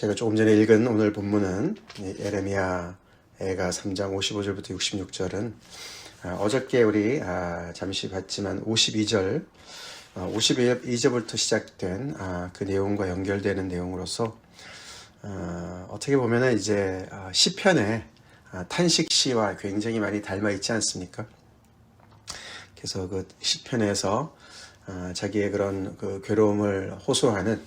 제가 조금 전에 읽은 오늘 본문은 이 에레미야 애가 3장 55절부터 66절은 아, 어저께 우리 아, 잠시 봤지만 52절 어, 52절부터 시작된 아, 그 내용과 연결되는 내용으로서 어, 어떻게 보면은 이제 아, 시편의 아, 탄식 시와 굉장히 많이 닮아 있지 않습니까? 그래서 그 시편에서 아, 자기의 그런 그 괴로움을 호소하는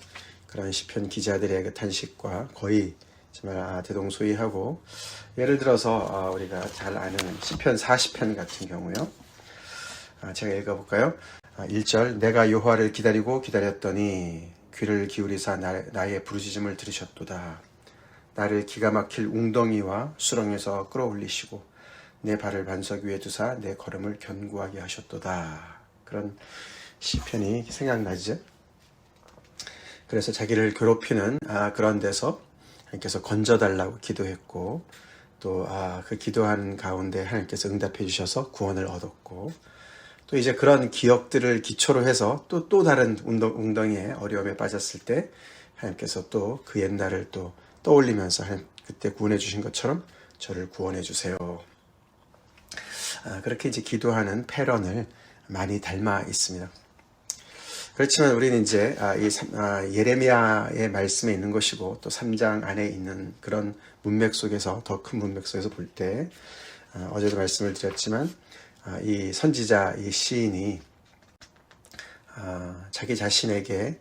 그런 시편 기자들의 그 탄식과 거의 정말 아, 대동소이하고 예를 들어서 아, 우리가 잘 아는 시편 40편 같은 경우요. 아, 제가 읽어볼까요? 아, 1절 내가 여호와를 기다리고 기다렸더니 귀를 기울이사 나, 나의 부르짖음을 들으셨도다. 나를 기가 막힐 웅덩이와 수렁에서 끌어올리시고 내 발을 반석 위에 두사 내 걸음을 견고하게 하셨도다. 그런 시편이 생각나죠? 그래서 자기를 괴롭히는 아, 그런 데서 하나님께서 건져달라고 기도했고 또 아, 그 기도하는 가운데 하나님께서 응답해 주셔서 구원을 얻었고 또 이제 그런 기억들을 기초로 해서 또또 다른 웅덩, 웅덩 이에 어려움에 빠졌을 때 하나님께서 또 그 옛날을 또 떠올리면서 하나님 그때 구원해 주신 것처럼 저를 구원해 주세요. 아, 그렇게 이제 기도하는 패런을 많이 닮아 있습니다. 그렇지만 우리는 이제 아, 이 삼- 아, 예레미야의 말씀에 있는 것이고 또 3장 안에 있는 그런 문맥 속에서 더 큰 문맥 속에서 볼 때 어제도 말씀을 드렸지만 아, 이 선지자 이 시인이 아, 자기 자신에게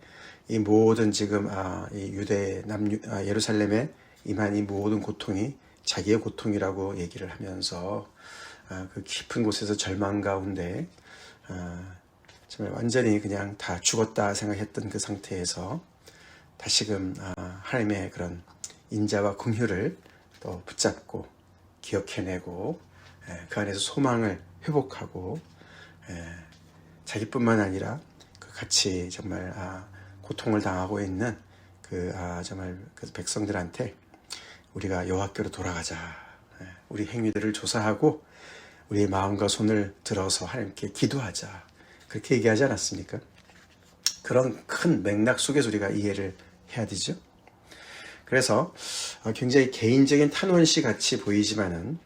이 모든 지금 아, 이 유대 남 아, 예루살렘에 임한 이 모든 고통이 자기의 고통이라고 얘기를 하면서 아, 그 깊은 곳에서 절망 가운데 아, 정말 완전히 그냥 다 죽었다 생각했던 그 상태에서 다시금 아, 하나님의 그런 인자와 긍휼을 또 붙잡고 기억해내고 예, 그 안에서 소망을 회복하고 예, 자기뿐만 아니라 그 같이 정말 아, 고통을 당하고 있는 그 아, 정말 그 백성들한테 우리가 여호와께로 돌아가자. 예, 우리 행위들을 조사하고 우리의 마음과 손을 들어서 하나님께 기도하자. 그렇게 얘기하지 않았습니까? 그런 큰 맥락 속에서 우리가 이해를 해야 되죠. 그래서 어, 굉장히 개인적인 탄원시 같이 보이지만은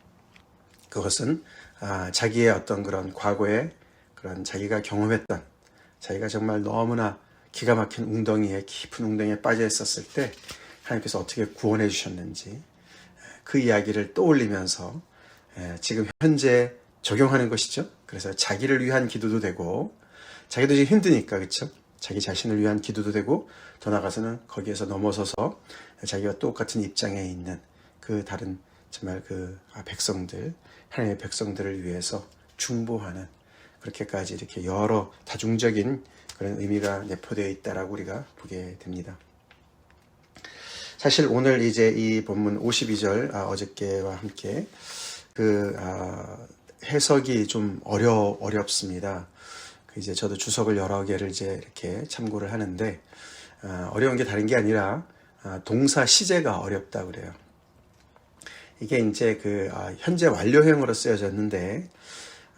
그것은 아, 자기의 어떤 그런 과거에 그런 자기가 경험했던 자기가 정말 너무나 기가 막힌 웅덩이에 깊은 웅덩이에 빠져 있었을 때 하나님께서 어떻게 구원해 주셨는지 그 이야기를 떠올리면서 에, 지금 현재 적용하는 것이죠. 그래서 자기를 위한 기도도 되고 자기도 지금 힘드니까 그렇죠. 자기 자신을 위한 기도도 되고 더 나아가서는 거기에서 넘어서서 자기가 똑같은 입장에 있는 그 다른 정말 그 아, 백성들 하나님의 백성들을 위해서 중보하는 그렇게까지 이렇게 여러 다중적인 그런 의미가 내포되어 있다라고 우리가 보게 됩니다. 사실 오늘 이제 이 본문 52절 아, 어저께와 함께 그 아, 해석이 좀 어려 어렵습니다. 그 이제 저도 주석을 여러 개를 이제 이렇게 참고를 하는데 아, 어려운 게 다른 게 아니라 아, 동사 시제가 어렵다 그래요. 이게 이제 그 아, 현재 완료형으로 쓰여졌는데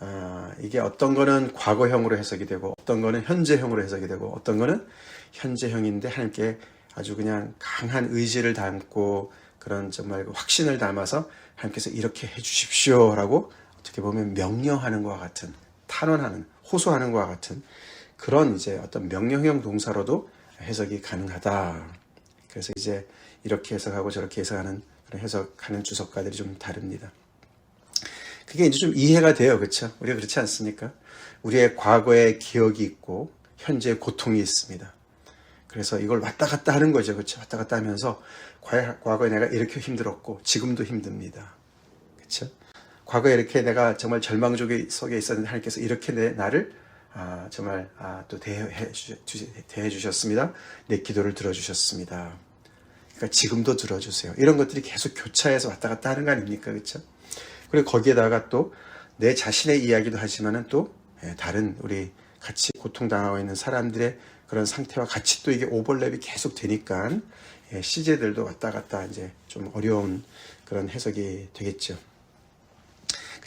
아, 이게 어떤 거는 과거형으로 해석이 되고 어떤 거는 현재형으로 해석이 되고 어떤 거는 현재형인데 하나님께 아주 그냥 강한 의지를 담고 그런 정말 그 확신을 담아서 하나님께서 이렇게 해주십시오라고 어떻게 보면 명령하는 것과 같은 탄원하는 호소하는 것과 같은 그런 이제 어떤 명령형 동사로도 해석이 가능하다. 그래서 이제 이렇게 해석하고 저렇게 해석하는 그런 해석하는 주석가들이 좀 다릅니다. 그게 이제 좀 이해가 돼요. 그렇죠? 우리가 그렇지 않습니까? 우리의 과거의 기억이 있고 현재 고통이 있습니다. 그래서 이걸 왔다 갔다 하는 거죠. 그렇죠? 왔다 갔다 하면서 과- 과거에 내가 이렇게 힘들었고 지금도 힘듭니다. 그렇죠? 과거에 이렇게 내가 정말 절망 속에 있었는데 하나님께서 이렇게 내 나를 아, 정말 아, 또 대해 주, 대해 주셨습니다. 내 기도를 들어 주셨습니다. 그러니까 지금도 들어주세요. 이런 것들이 계속 교차해서 왔다 갔다 하는 거 아닙니까? 그렇죠? 그리고 거기에다가 또 내 자신의 이야기도 하지만은 또 예, 다른 우리 같이 고통당하고 있는 사람들의 그런 상태와 같이 또 이게 오버랩이 계속 되니까 예, 시제들도 왔다 갔다 이제 좀 어려운 그런 해석이 되겠죠.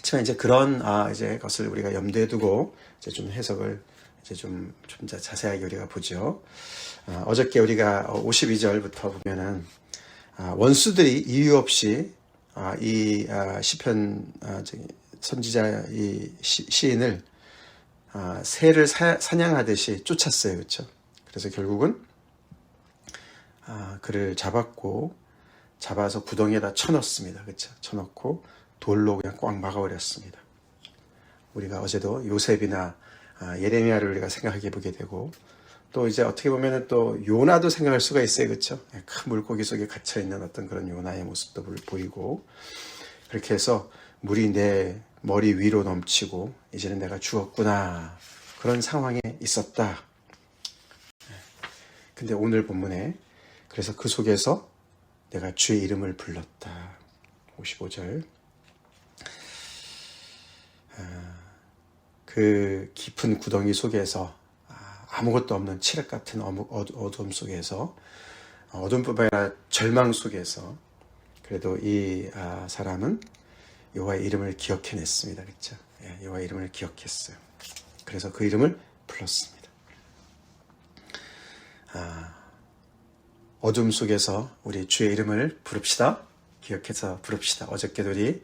그렇지만 이제 그런 아 이제 것을 우리가 염두에 두고 이제 좀 해석을 이제 좀 좀 자세하게 우리가 보죠. 아, 어저께 우리가 52절부터 보면은 아, 원수들이 이유 없이 아, 이 아, 시편 아, 선지자 이 시, 시인을 아, 새를 사, 사냥하듯이 쫓았어요, 그렇죠? 그래서 결국은 아, 그를 잡았고 잡아서 구덩이에다 쳐넣습니다, 그렇죠? 쳐넣고 돌로 그냥 꽉 막아버렸습니다. 우리가 어제도 요셉이나 아, 예레미야를 우리가 생각해 보게 되고 또 이제 어떻게 보면은 또 요나도 생각할 수가 있어요, 그렇죠? 큰 물고기 속에 갇혀 있는 어떤 그런 요나의 모습도 보이고 그렇게 해서 물이 내 머리 위로 넘치고 이제는 내가 죽었구나 그런 상황에 있었다. 근데 오늘 본문에 그래서 그 속에서 내가 주의 이름을 불렀다. 55절. 그 깊은 구덩이 속에서 아, 아무것도 없는 칠흑 같은 어두- 어두움 속에서 어둠뿐만 아니라 절망 속에서 그래도 이 아, 사람은 여호와의 이름을 기억해냈습니다. 그렇죠? 예, 여호와의 이름을 기억했어요. 그래서 그 이름을 불렀습니다. 아, 어둠 속에서 우리 주의 이름을 부릅시다. 기억해서 부릅시다. 어저께도 우리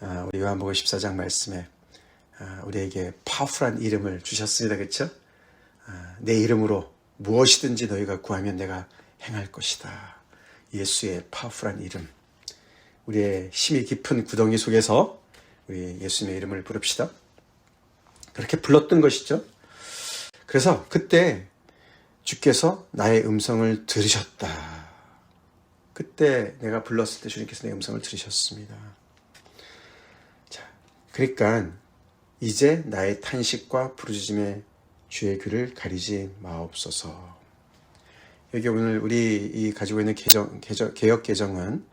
아, 우리 요한복음 14장 말씀에 아, 우리에게 파워풀한 이름을 주셨습니다. 그렇죠? 아, 내 이름으로 무엇이든지 너희가 구하면 내가 행할 것이다. 예수의 파워풀한 이름. 우리의 힘이 깊은 구덩이 속에서 우리 예수님의 이름을 부릅시다. 그렇게 불렀던 것이죠. 그래서 그때 주께서 나의 음성을 들으셨다. 그때 내가 불렀을 때 주님께서 내 음성을 들으셨습니다. 자, 그러니까 이제 나의 탄식과 부르짖음에 주의 귀를 가리지 마옵소서. 여기 오늘 우리 이 가지고 있는 개정, 개정, 개혁 개정은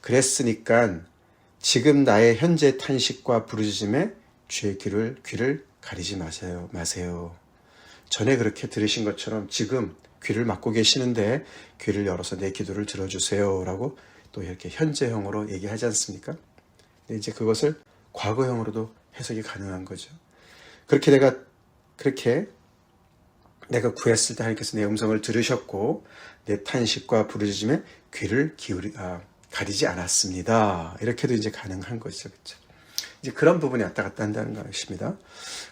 그랬으니까 지금 나의 현재 탄식과 부르짖음에 주의 귀를 귀를 가리지 마세요. 마세요. 전에 그렇게 들으신 것처럼 지금 귀를 막고 계시는데 귀를 열어서 내 기도를 들어주세요라고 또 이렇게 현재형으로 얘기하지 않습니까? 이제 그것을 과거형으로도 해석이 가능한 거죠. 그렇게 내가 그렇게 내가 구했을 때 하나님께서 내 음성을 들으셨고 내 탄식과 부르짖음에 귀를 기울이 아, 가리지 않았습니다. 이렇게도 이제 가능한 거죠, 그렇죠? 이제 그런 부분이 왔다 갔다 한다는 것입니다.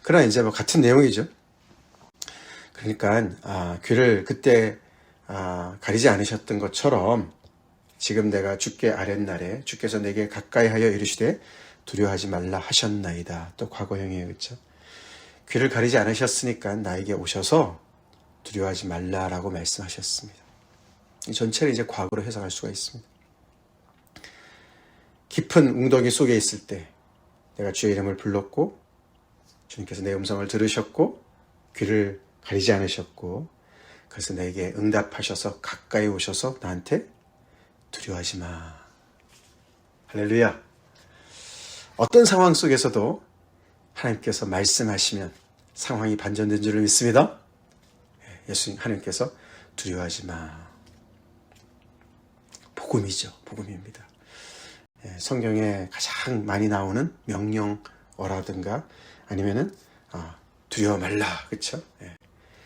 그러나 이제 뭐 같은 내용이죠. 그러니까 아, 귀를 그때 아, 가리지 않으셨던 것처럼 지금 내가 주께 아랫날에 주께서 내게 가까이 하여 이르시되 두려워하지 말라 하셨나이다. 또 과거형이에요. 그렇죠? 귀를 가리지 않으셨으니까 나에게 오셔서 두려워하지 말라라고 말씀하셨습니다. 이 전체를 이제 과거로 해석할 수가 있습니다. 깊은 웅덩이 속에 있을 때 내가 주의 이름을 불렀고 주님께서 내 음성을 들으셨고 귀를 가리지 않으셨고 그래서 내게 응답하셔서 가까이 오셔서 나한테 두려워하지 마. 할렐루야. 어떤 상황 속에서도 하나님께서 말씀하시면 상황이 반전된 줄을 믿습니다. 예수님 하나님께서 두려워하지 마. 복음이죠. 복음입니다. 예, 성경에 가장 많이 나오는 명령어라든가 아니면은 아, 두려워 말라. 그렇죠?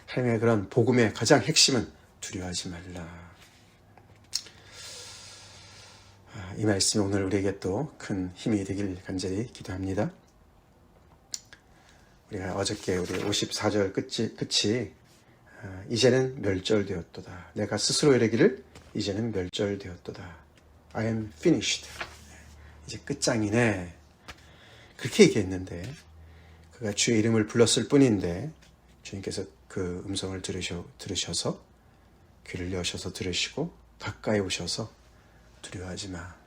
하나님의 그런 복음의 가장 핵심은 두려워하지 말라. 이 말씀이 오늘 우리에게 또 큰 힘이 되길 간절히 기도합니다. 우리가 어저께 우리 54절 끝이, 끝이 아, 이제는 멸절되었도다. 내가 스스로 이르기를 이제는 멸절되었도다. I am finished. 이제 끝장이네. 그렇게 얘기했는데 그가 주의 이름을 불렀을 뿐인데 주님께서 그 음성을 들으셔, 들으셔서 귀를 여셔서 들으시고 가까이 오셔서 두려워하지 마.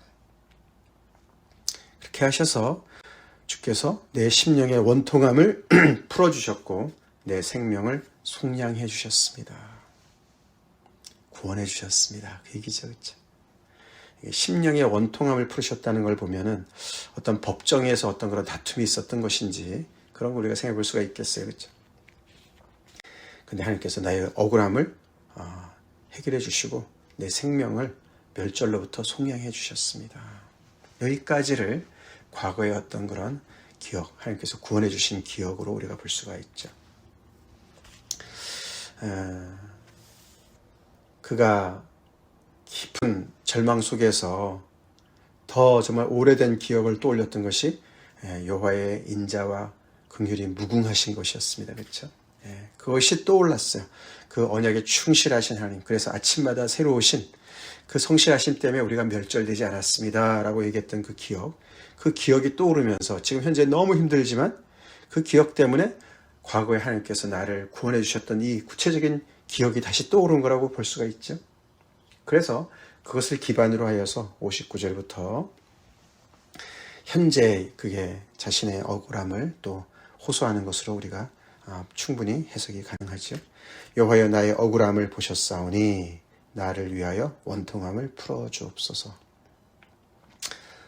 그렇게 하셔서 주께서 내 심령의 원통함을 풀어주셨고 내 생명을 속량해 주셨습니다. 구원해 주셨습니다. 그 얘기죠, 그렇죠? 심령의 원통함을 풀으셨다는 걸 보면은 어떤 법정에서 어떤 그런 다툼이 있었던 것인지 그런 걸 우리가 생각해 볼 수가 있겠어요, 그렇죠? 근데 하나님께서 나의 억울함을 어, 해결해 주시고 내 생명을 멸절로부터 속량해 주셨습니다. 여기까지를 과거의 어떤 그런 기억, 하나님께서 구원해 주신 기억으로 우리가 볼 수가 있죠. 어, 그가 깊은 절망 속에서 더 정말 오래된 기억을 떠올렸던 것이 예, 여호와의 인자와 긍휼이 무궁하신 것이었습니다. 그렇죠? 예, 그것이 떠올랐어요. 그 언약에 충실하신 하나님. 그래서 아침마다 새로 오신 그 성실하심 때문에 우리가 멸절되지 않았습니다 라고 얘기했던 그 기억. 그 기억이 떠오르면서 지금 현재 너무 힘들지만 그 기억 때문에 과거에 하나님께서 나를 구원해 주셨던 이 구체적인 기억이 다시 떠오른 거라고 볼 수가 있죠. 그래서 그것을 기반으로 하여서 59절부터 현재 그게 자신의 억울함을 또 호소하는 것으로 우리가 아, 충분히 해석이 가능하죠. 여호와여 나의 억울함을 보셨사오니 나를 위하여 원통함을 풀어 주옵소서.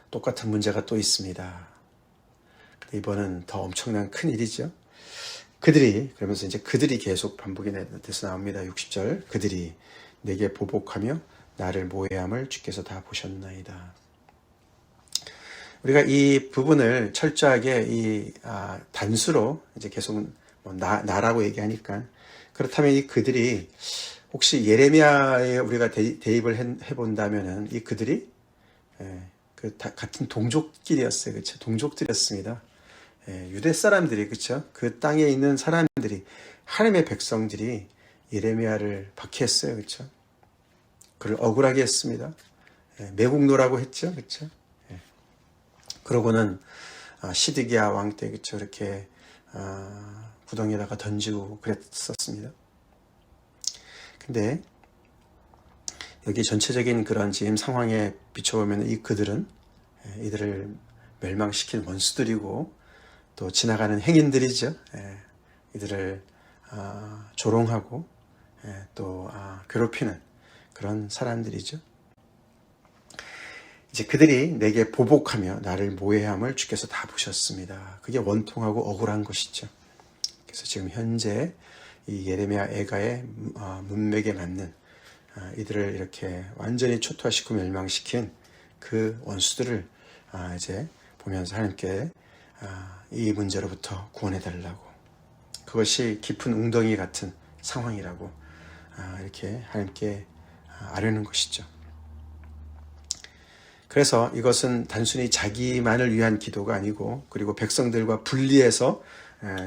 똑같은 문제가 또 있습니다. 이번은 더 엄청난 큰 일이죠. 그들이 그러면서 이제 그들이 계속 반복이 돼서 나옵니다. 60절 그들이 내게 보복하며 나를 모해함을 주께서 다 보셨나이다. 우리가 이 부분을 철저하게 이 아, 단수로 이제 계속 뭐 나, 나라고 얘기하니까 그렇다면 이 그들이 혹시 예레미야에 우리가 대, 입을 해본다면은 이 그들이 예, 그 다, 같은 동족끼리였어요, 그렇죠? 동족들이었습니다. 예, 유대 사람들이 그렇죠? 그 땅에 있는 사람들이 하나님의 백성들이 예레미야를 박해했어요, 그렇죠? 그를 억울하게 했습니다. 예, 매국노라고 했죠, 그렇죠? 예. 그러고는 아, 시드기야 왕 때 그렇죠, 이렇게 아, 구덩이에다가 던지고 그랬었습니다. 근데 여기 전체적인 그런 지금 상황에 비춰보면 이 그들은 예, 이들을 멸망시킨 원수들이고 또 지나가는 행인들이죠. 예, 이들을 아, 조롱하고 예, 또 아, 괴롭히는 그런 사람들이죠. 이제 그들이 내게 보복하며 나를 모해함을 주께서 다 보셨습니다. 그게 원통하고 억울한 것이죠. 그래서 지금 현재 이 예레미야 애가의 아, 문맥에 맞는 아, 이들을 이렇게 완전히 초토화시키고 멸망시킨 그 원수들을 아, 이제 보면서 하나님께 아, 이 문제로부터 구원해 달라고 그것이 깊은 웅덩이 같은 상황이라고 이렇게 하나님께 아뢰는 것이죠. 그래서 이것은 단순히 자기만을 위한 기도가 아니고 그리고 백성들과 분리해서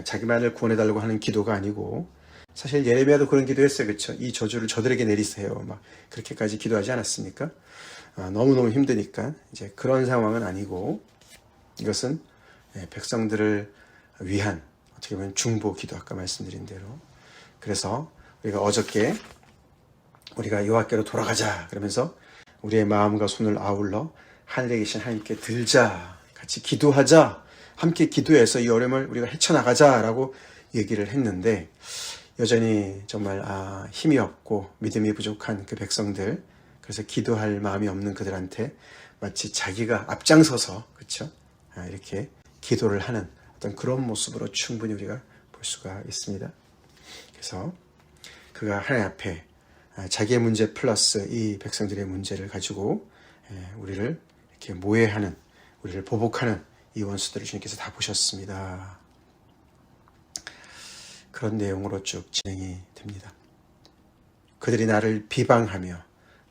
자기만을 구원해 달라고 하는 기도가 아니고 사실 예레미야도 그런 기도했어요. 그렇죠? 이 저주를 저들에게 내리세요. 막 그렇게까지 기도하지 않았습니까? 아, 너무너무 힘드니까 이제 그런 상황은 아니고 이것은 예, 백성들을 위한 어떻게 보면 중보 기도 아까 말씀드린 대로 그래서 우리가 어저께 우리가 여호와께로 돌아가자 그러면서 우리의 마음과 손을 아울러 하늘에 계신 하나님께 들자 같이 기도하자 함께 기도해서 이 어려움을 우리가 헤쳐나가자라고 얘기를 했는데 여전히 정말 아, 힘이 없고 믿음이 부족한 그 백성들 그래서 기도할 마음이 없는 그들한테 마치 자기가 앞장서서 그렇죠 아, 이렇게 기도를 하는 어떤 그런 모습으로 충분히 우리가 볼 수가 있습니다. 그래서 그가 하나님 앞에 아, 자기의 문제 플러스 이 백성들의 문제를 가지고 예, 우리를 이렇게 모해하는 우리를 보복하는 이 원수들을 주님께서 다 보셨습니다. 그런 내용으로 쭉 진행이 됩니다. 그들이 나를 비방하며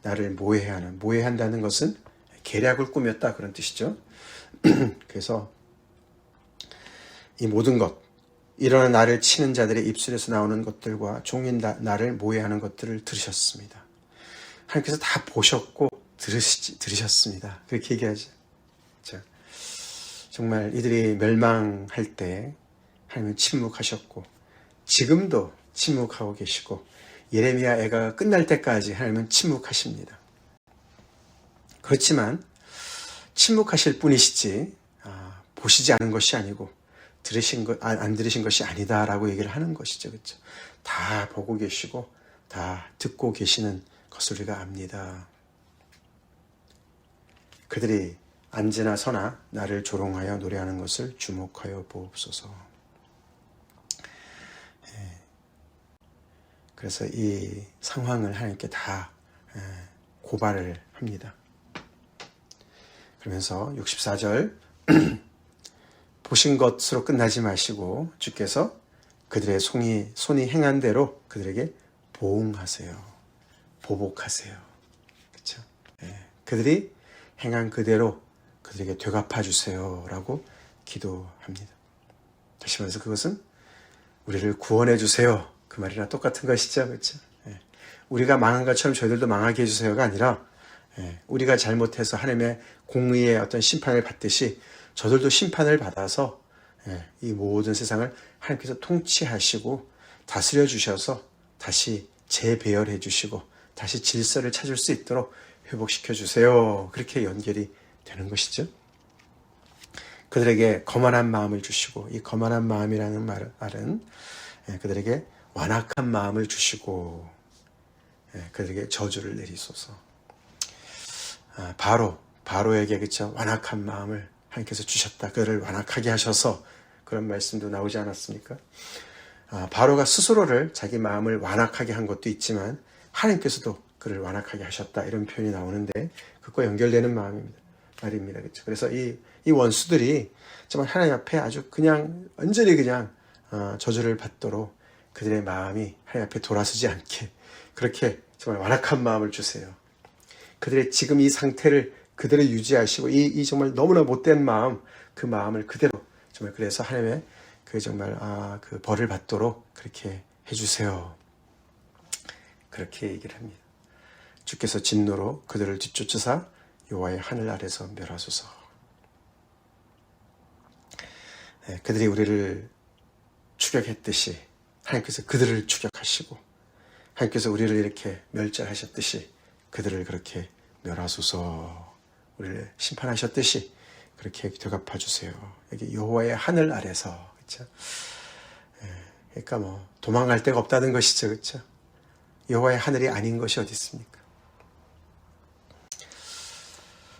나를 모해하는 모해한다는 것은 계략을 꾸몄다 그런 뜻이죠. 그래서 이 모든 것 일어나 나를 치는 자들의 입술에서 나오는 것들과 종인 나를 모해하는 것들을 들으셨습니다. 하나님께서 다 보셨고 들으시, 들으셨습니다. 그렇게 얘기하죠. 자, 정말 이들이 멸망할 때 하나님은 침묵하셨고 지금도 침묵하고 계시고 예레미야 애가 끝날 때까지 하나님은 침묵하십니다. 그렇지만 침묵하실 뿐이시지 아, 보시지 않은 것이 아니고 들으신 것, 안, 안 들으신 것이 아니다라고 얘기를 하는 것이죠. 그렇죠? 다 보고 계시고 다 듣고 계시는 것을 우리가 압니다. 그들이 앉으나 서나 나를 조롱하여 노래하는 것을 주목하여 보옵소서. 그래서 이 상황을 하나님께 다 고발을 합니다. 그러면서 64절 보신 것으로 끝나지 마시고 주께서 그들의 손이, 손이 행한 대로 그들에게 보응하세요. 보복하세요. 그렇죠? 그들이 행한 그대로 그들에게 되갚아 주세요라고 기도합니다. 다시 말해서 그것은 우리를 구원해 주세요. 그 말이랑 똑같은 것이죠. 그렇죠? 예. 우리가 망한 것처럼 저희들도 망하게 해주세요가 아니라 예, 우리가 잘못해서 하나님의 공의의 어떤 심판을 받듯이 저들도 심판을 받아서 예, 이 모든 세상을 하나님께서 통치하시고 다스려 주셔서 다시 재배열해 주시고 다시 질서를 찾을 수 있도록 회복시켜 주세요. 그렇게 연결이 되는 것이죠. 그들에게 거만한 마음을 주시고 이 거만한 마음이라는 말- 말은 예, 그들에게 완악한 마음을 주시고 예, 그들에게 저주를 내리소서. 아, 바로 바로에게 그쵸 완악한 마음을 하나님께서 주셨다. 그를 완악하게 하셔서 그런 말씀도 나오지 않았습니까? 아, 바로가 스스로를 자기 마음을 완악하게 한 것도 있지만 하나님께서도 그를 완악하게 하셨다 이런 표현이 나오는데 그것과 연결되는 마음입니다. 말입니다. 그렇죠? 그래서 이, 이 원수들이 정말 하나님 앞에 아주 그냥 완전히 그냥 어, 저주를 받도록 그들의 마음이 하나님 앞에 돌아서지 않게 그렇게 정말 완악한 마음을 주세요. 그들의 지금 이 상태를 그대로 유지하시고 이, 이 정말 너무나 못된 마음 그 마음을 그대로 정말 그래서 하나님의 그 정말 아, 그 벌을 받도록 그렇게 해주세요. 그렇게 얘기를 합니다. 주께서 진노로 그들을 뒤쫓으사 여호와의 하늘 아래서 멸하소서. 네, 그들이 우리를 추격했듯이 하나님께서 그들을 추격하시고 하나님께서 우리를 이렇게 멸절하셨듯이 그들을 그렇게 멸하소서 우리를 심판하셨듯이 그렇게 되갚아 주세요. 여기 여호와의 하늘 아래서 그렇죠. 그러니까 뭐 도망갈 데가 없다는 것이죠, 그렇죠. 여호와의 하늘이 아닌 것이 어디 있습니까?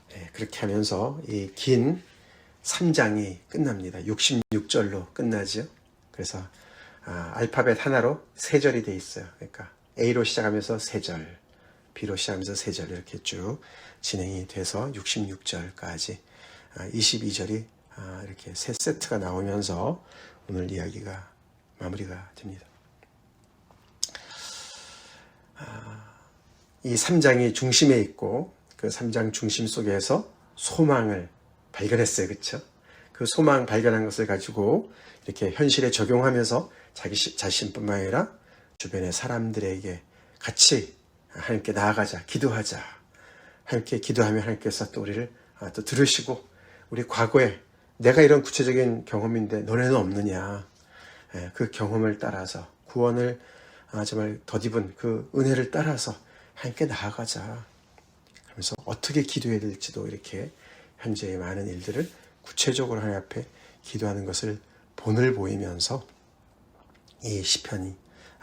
네, 그렇게 하면서 이 긴 3장이 끝납니다. 66절로 끝나죠. 그래서 아, 알파벳 하나로 세 절이 돼 있어요. 그러니까 A로 시작하면서 세 절, B로 시작하면서 세 절 이렇게 쭉 진행이 돼서 66절까지 22절이 아, 이렇게 세 세트가 나오면서 오늘 이야기가 마무리가 됩니다. 아, 이 3장이 중심에 있고 그 3장 중심 속에서 소망을 발견했어요. 그렇죠? 그 소망 발견한 것을 가지고 이렇게 현실에 적용하면서 자기 시- 자신뿐만 아니라 주변의 사람들에게 같이 하나님께 나아가자, 기도하자. 하나님께 기도하면 하나님께서 또 우리를 아, 또 들으시고 우리 과거에 내가 이런 구체적인 경험인데 너네는 없느냐. 예, 그 경험을 따라서 구원을 아, 정말 덧입은 그 은혜를 따라서 하나님께 나아가자. 그러면서 어떻게 기도해야 될지도 이렇게 현재의 많은 일들을 구체적으로 하나님 앞에 기도하는 것을 본을 보이면서 이 시편이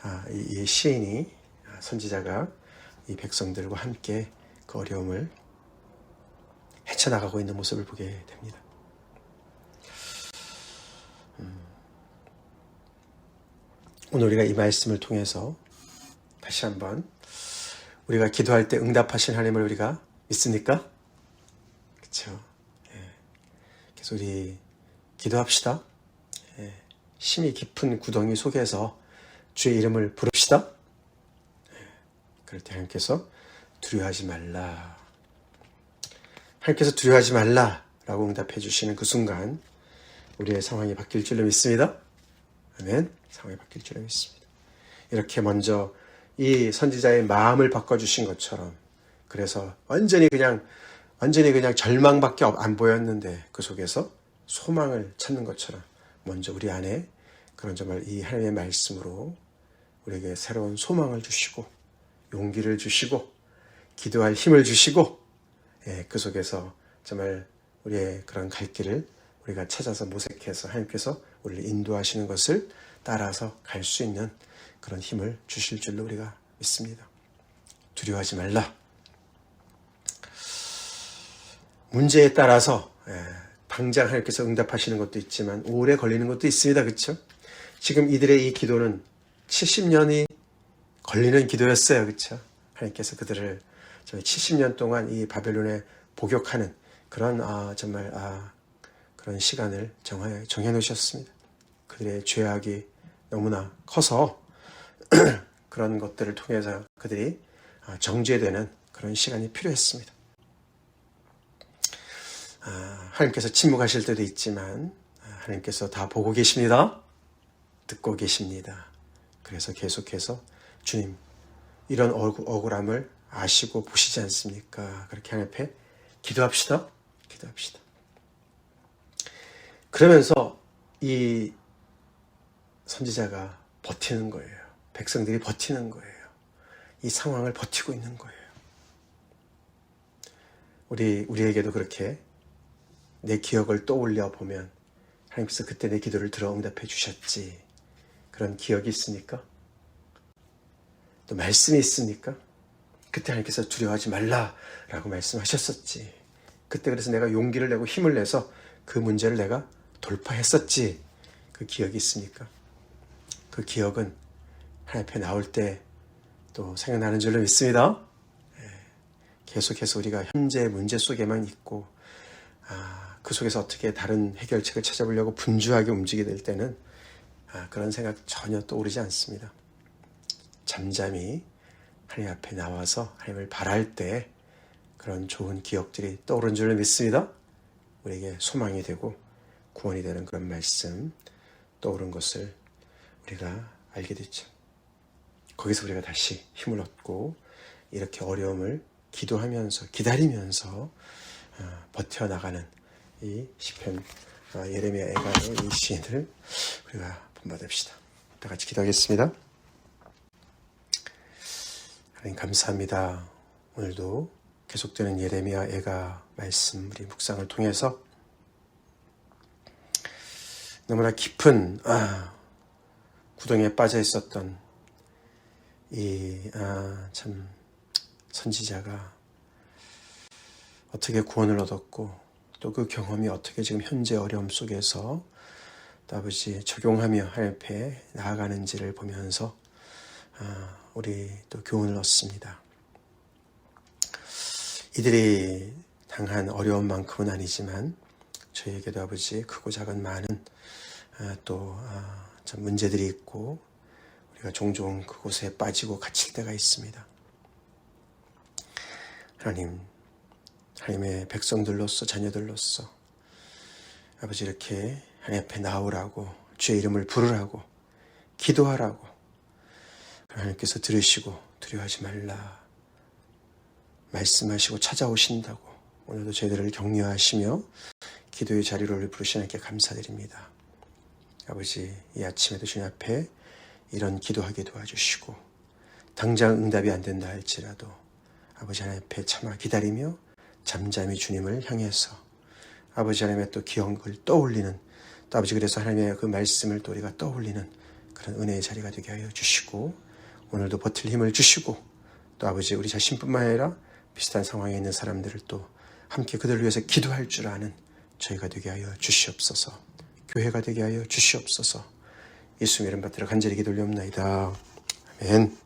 아, 이, 이 시인이 아, 선지자가 이 백성들과 함께 그 어려움을 헤쳐나가고 있는 모습을 보게 됩니다. 음. 오늘 우리가 이 말씀을 통해서 다시 한번 우리가 기도할 때 응답하신 하나님을 우리가 믿습니까? 그렇죠. 그래서 우리 기도합시다. 예, 심히 깊은 구덩이 속에서 주의 이름을 부릅시다. 예, 그럴 때 하나님께서 두려워하지 말라. 하나님께서 두려워하지 말라 라고 응답해 주시는 그 순간 우리의 상황이 바뀔 줄로 믿습니다. 아멘. 상황이 바뀔 줄로 믿습니다. 이렇게 먼저 이 선지자의 마음을 바꿔주신 것처럼 그래서 완전히 그냥 완전히 그냥 절망밖에 없- 안 보였는데 그 속에서 소망을 찾는 것처럼 먼저 우리 안에 그런 정말 이 하나님의 말씀으로 우리에게 새로운 소망을 주시고 용기를 주시고 기도할 힘을 주시고 예, 그 속에서 정말 우리의 그런 갈 길을 우리가 찾아서 모색해서 하나님께서 우리를 인도하시는 것을 따라서 갈 수 있는 그런 힘을 주실 줄로 우리가 믿습니다. 두려워하지 말라. 문제에 따라서 예, 당장 하나님께서 응답하시는 것도 있지만 오래 걸리는 것도 있습니다. 그렇죠? 지금 이들의 이 기도는 70년이 걸리는 기도였어요. 그렇죠? 하나님께서 그들을 저희 70년 동안 이 바벨론에 복역하는 그런 아, 정말 아, 그런 시간을 정해, 정해 놓으셨습니다. 그들의 죄악이 너무나 커서 그런 것들을 통해서 그들이 아, 정죄되는 그런 시간이 필요했습니다. 아, 하나님께서 침묵하실 때도 있지만 아, 하나님께서 다 보고 계십니다. 듣고 계십니다. 그래서 계속해서 주님 이런 억울- 억울함을 아시고 보시지 않습니까? 그렇게 하나님 앞에 기도합시다. 기도합시다. 그러면서 이 선지자가 버티는 거예요. 백성들이 버티는 거예요. 이 상황을 버티고 있는 거예요. 우리 우리에게도 그렇게 내 기억을 떠올려 보면 하나님께서 그때 내 기도를 들어 응답해 주셨지. 그런 기억이 있습니까? 또 말씀이 있습니까? 그때 하나님께서 두려워하지 말라라고 말씀하셨었지. 그때 그래서 내가 용기를 내고 힘을 내서 그 문제를 내가 돌파했었지. 그 기억이 있습니까? 그 기억은 하나님 앞에 나올 때 또 생각나는 줄로 믿습니다. 예. 계속해서 우리가 현재 문제 속에만 있고 아, 그 속에서 어떻게 다른 해결책을 찾아보려고 분주하게 움직이게 될 때는 아, 그런 생각 전혀 떠오르지 않습니다. 잠잠히 하나님 앞에 나와서 하나님을 바랄 때 그런 좋은 기억들이 떠오른 줄로 믿습니다. 우리에게 소망이 되고 구원이 되는 그런 말씀 떠오른 것을 우리가 알게 됐죠. 거기서 우리가 다시 힘을 얻고 이렇게 어려움을 기도하면서 기다리면서 어, 버텨나가는 이 시편 어, 예레미야 애가의 이 시인을 우리가 본받읍시다. 다 같이 기도하겠습니다. 하나님 감사합니다. 오늘도 계속되는 예레미야 애가 말씀 우리 묵상을 통해서 너무나 깊은 아, 구덩이에 빠져 있었던 이참 선지자가 어떻게 구원을 얻었고 또 그 경험이 어떻게 지금 현재 어려움 속에서 또 아버지 적용하며 하나님 앞에 나아가는지를 보면서 아, 우리 또 교훈을 얻습니다. 이들이 당한 어려움만큼은 아니지만 저희에게도 아버지 크고 작은 많은 아, 또 아, 참 문제들이 있고 우리가 종종 그곳에 빠지고 갇힐 때가 있습니다. 하나님, 하나님의 백성들로서 자녀들로서 아버지 이렇게 하나님 앞에 나오라고 주의 이름을 부르라고 기도하라고 하나님께서 들으시고 두려워하지 말라 말씀하시고 찾아오신다고 오늘도 저희들을 격려하시며 기도의 자리를 부르신 하나님께 감사드립니다. 아버지 이 아침에도 주님 앞에 이런 기도하게 도와주시고 당장 응답이 안 된다 할지라도 아버지 하나님 앞에 참아 기다리며 잠잠히 주님을 향해서 아버지 하나님의 또 기억을 떠올리는 또 아버지 그래서 하나님의 그 말씀을 또 우리가 떠올리는 그런 은혜의 자리가 되게 하여 주시고 오늘도 버틸 힘을 주시고 또 아버지 우리 자신뿐만 아니라 비슷한 상황에 있는 사람들을 또 함께 그들을 위해서 기도할 줄 아는 저희가 되게 하여 주시옵소서. 교회가 되게 하여 주시옵소서. 예수님 이름 받들어 간절히 기도 올려옵나이다. 아멘